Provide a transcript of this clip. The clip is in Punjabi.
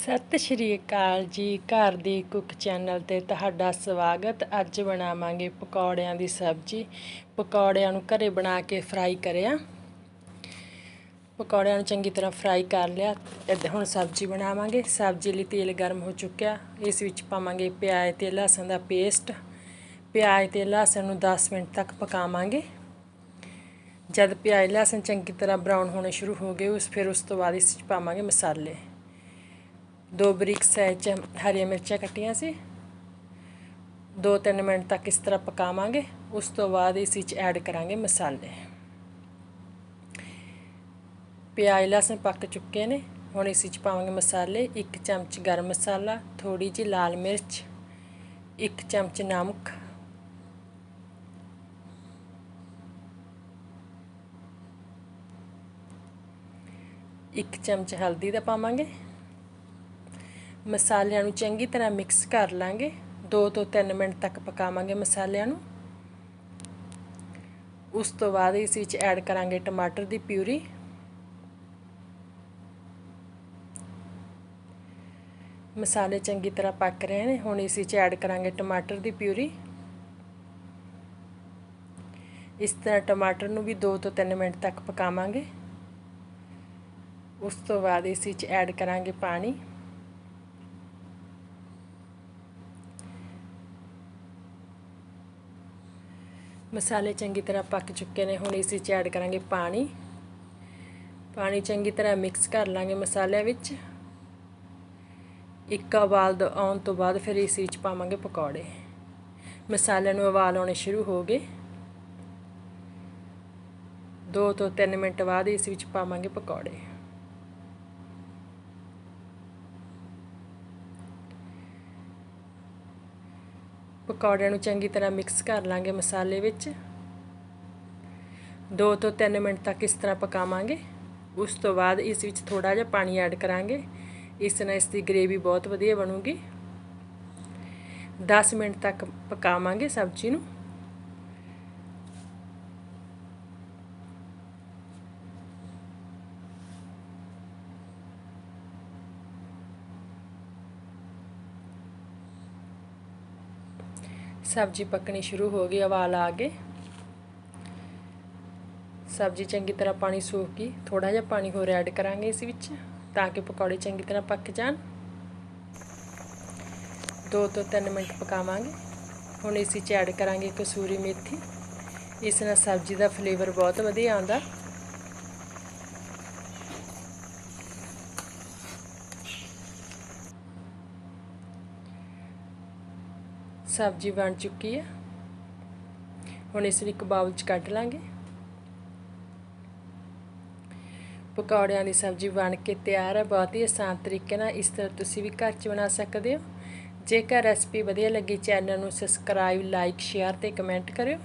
ਸਤਿ ਸ਼੍ਰੀ ਅਕਾਲ ਜੀ, ਘਰ ਦੀ ਕੁੱਕ ਚੈਨਲ ਤੇ ਤੁਹਾਡਾ ਸਵਾਗਤ। ਅੱਜ ਬਣਾਵਾਂਗੇ ਪਕੌੜਿਆਂ ਦੀ ਸਬਜ਼ੀ। ਪਕੌੜਿਆਂ ਨੂੰ ਘਰੇ ਬਣਾ ਕੇ ਫਰਾਈ ਕਰਿਆ। ਪਕੌੜਿਆਂ ਨੂੰ ਚੰਗੀ ਤਰ੍ਹਾਂ ਫਰਾਈ ਕਰ ਲਿਆ ਤੇ ਹੁਣ ਸਬਜ਼ੀ ਬਣਾਵਾਂਗੇ। ਸਬਜ਼ੀ ਲਈ ਤੇਲ ਗਰਮ ਹੋ ਚੁੱਕਿਆ। ਇਸ ਵਿੱਚ ਪਾਵਾਂਗੇ ਪਿਆਜ਼ ਤੇ ਲਸਣ ਦਾ ਪੇਸਟ। ਪਿਆਜ਼ ਤੇ ਲਸਣ ਨੂੰ 10 ਮਿੰਟ ਤੱਕ ਪਕਾਵਾਂਗੇ। ਜਦ ਪਿਆਜ਼, ਲਸਣ ਚੰਗੀ ਤਰ੍ਹਾਂ ਬਰਾਊਨ ਹੋਣੇ ਸ਼ੁਰੂ ਹੋ ਗਏ, ਉਸ ਫਿਰ ਉਸ ਤੋਂ ਬਾਅਦ ਇਸ ਵਿੱਚ ਪਾਵਾਂਗੇ ਮਸਾਲੇ। ਦੋ ਬਰੀਕ ਸਾਈਜ਼ 'ਚ ਹਰੀਆਂ ਮਿਰਚਾਂ ਕੱਟੀਆਂ ਸੀ। ਦੋ ਤਿੰਨ ਮਿੰਟ ਤੱਕ ਇਸ ਤਰ੍ਹਾਂ ਪਕਾਵਾਂਗੇ। ਉਸ ਤੋਂ ਬਾਅਦ ਇਸ ਵਿੱਚ ਐਡ ਕਰਾਂਗੇ ਮਸਾਲੇ। ਪਿਆਜ਼, ਲਸਣ ਪੱਕ ਚੁੱਕੇ ਨੇ। ਹੁਣ ਇਸ ਵਿੱਚ ਪਾਵਾਂਗੇ ਮਸਾਲੇ। ਇੱਕ ਚਮਚ ਗਰਮ ਮਸਾਲਾ ਥੋੜੀ ਜਿਹੀ ਲਾਲ ਮਿਰਚ, ਇੱਕ ਚਮਚ ਨਮਕ। ਇੱਕ ਚਮਚ ਹਲਦੀ ਦਾ ਪਾਵਾਂਗੇ। ਮਸਾਲਿਆਂ ਨੂੰ ਚੰਗੀ ਤਰ੍ਹਾਂ ਮਿਕਸ ਕਰ ਲਾਂਗੇ। 2 ਤੋਂ 3 ਮਿੰਟ ਤੱਕ ਪਕਾਵਾਂਗੇ ਮਸਾਲਿਆਂ ਨੂੰ। ਉਸ ਤੋਂ ਬਾਅਦ ਇਸ ਵਿੱਚ ਐਡ ਕਰਾਂਗੇ ਟਮਾਟਰ ਦੀ ਪਿਊਰੀ। ਮਸਾਲੇ ਚੰਗੀ ਤਰ੍ਹਾਂ ਪੱਕ ਰਹੇ ਨੇ। ਹੁਣ ਇਸ ਵਿੱਚ ਐਡ ਕਰਾਂਗੇ ਟਮਾਟਰ ਦੀ ਪਿਊਰੀ। ਇਸ ਤਰ੍ਹਾਂ ਟਮਾਟਰ ਨੂੰ ਵੀ 2 ਤੋਂ 3 ਮਿੰਟ ਤੱਕ ਪਕਾਵਾਂਗੇ। ਉਸ ਤੋਂ ਬਾਅਦ ਇਸ ਵਿੱਚ ਐਡ ਕਰਾਂਗੇ ਪਾਣੀ। ਮਸਾਲੇ ਚੰਗੀ ਤਰ੍ਹਾਂ ਪੱਕ ਚੁੱਕੇ ਨੇ, ਹੁਣ ਇਸ ਵਿੱਚ ਐਡ ਕਰਾਂਗੇ ਪਾਣੀ। ਪਾਣੀ ਚੰਗੀ ਤਰ੍ਹਾਂ ਮਿਕਸ ਕਰ ਲਾਂਗੇ ਮਸਾਲਿਆਂ ਵਿੱਚ। ਇੱਕ ਉਬਾਲ ਆਉਣ ਤੋਂ ਬਾਅਦ ਫਿਰ ਇਸ ਵਿੱਚ ਪਾਵਾਂਗੇ ਪਕੌੜੇ। ਮਸਾਲਿਆਂ ਨੂੰ ਉਬਾਲ ਆਉਣੇ ਸ਼ੁਰੂ ਹੋ ਗਏ। 2 ਤੋਂ 3 ਮਿੰਟ ਬਾਅਦ ਇਸ ਵਿੱਚ ਪਾਵਾਂਗੇ ਪਕੌੜੇ। ਪਕੌੜਿਆਂ ਨੂੰ ਚੰਗੀ ਤਰ੍ਹਾਂ ਮਿਕਸ ਕਰ ਲਾਂਗੇ ਮਸਾਲੇ ਵਿੱਚ। 2 ਤੋਂ 3 ਮਿੰਟ ਤੱਕ ਇਸ ਤਰ੍ਹਾਂ ਪਕਾਵਾਂਗੇ। ਉਸ ਤੋਂ ਬਾਅਦ ਇਸ ਵਿੱਚ ਥੋੜਾ ਜਿਹਾ ਪਾਣੀ ਐਡ ਕਰਾਂਗੇ। ਇਸ ਨਾਲ ਇਸ ਦੀ ਗ੍ਰੇਵੀ ਬਹੁਤ ਵਧੀਆ ਬਣੂਗੀ। 10 ਮਿੰਟ ਤੱਕ ਪਕਾਵਾਂਗੇ ਸਬਜ਼ੀ ਨੂੰ। ਸਬਜ਼ੀ ਪੱਕਣੀ ਸ਼ੁਰੂ ਹੋ ਗਈ, ਉਬਾਲ ਆ ਗਏ। ਸਬਜ਼ੀ ਚੰਗੀ ਤਰ੍ਹਾਂ ਪਾਣੀ ਸੂਖ ਗਈ। ਥੋੜਾ ਜਿਹਾ ਪਾਣੀ ਹੋਰ ਐਡ ਕਰਾਂਗੇ ਇਸ ਵਿੱਚ, ਤਾਂ ਕਿ ਪਕੌੜੇ ਚੰਗੀ ਤਰ੍ਹਾਂ ਪੱਕ ਜਾਣ। 2 ਤੋਂ 3 ਮਿੰਟ ਪਕਾਵਾਂਗੇ। ਹੁਣ ਇਸ ਵਿੱਚ ਐਡ ਕਰਾਂਗੇ ਕਸੂਰੀ ਮੇਥੀ। ਇਸ ਨਾਲ ਸਬਜ਼ੀ ਦਾ ਫਲੇਵਰ ਬਹੁਤ ਵਧੀਆ ਆਉਂਦਾ। ਸਬਜ਼ੀ ਬਣ ਚੁੱਕੀ ਹੈ। ਹੁਣ ਇਸ ਨੂੰ ਇੱਕ ਬਾਉਲ 'ਚ ਕੱਢ ਲਾਂਗੇ। ਪਕੌੜਿਆਂ ਦੀ ਸਬਜ਼ੀ ਬਣ ਕੇ ਤਿਆਰ ਹੈ, ਬਹੁਤ ਹੀ ਆਸਾਨ ਤਰੀਕੇ ਨਾਲ ਇਸ ਤਰ੍ਹਾਂ ਤੁਸੀਂ ਵੀ ਘਰ 'ਚ ਬਣਾ ਸਕਦੇ ਹੋ। ਜੇਕਰ ਰੈਸਪੀ ਵਧੀਆ ਲੱਗੀ, ਚੈਨਲ ਨੂੰ ਸਬਸਕ੍ਰਾਈਬ, ਲਾਈਕ, ਸ਼ੇਅਰ ਤੇ ਕਮੈਂਟ ਕਰਿਓ।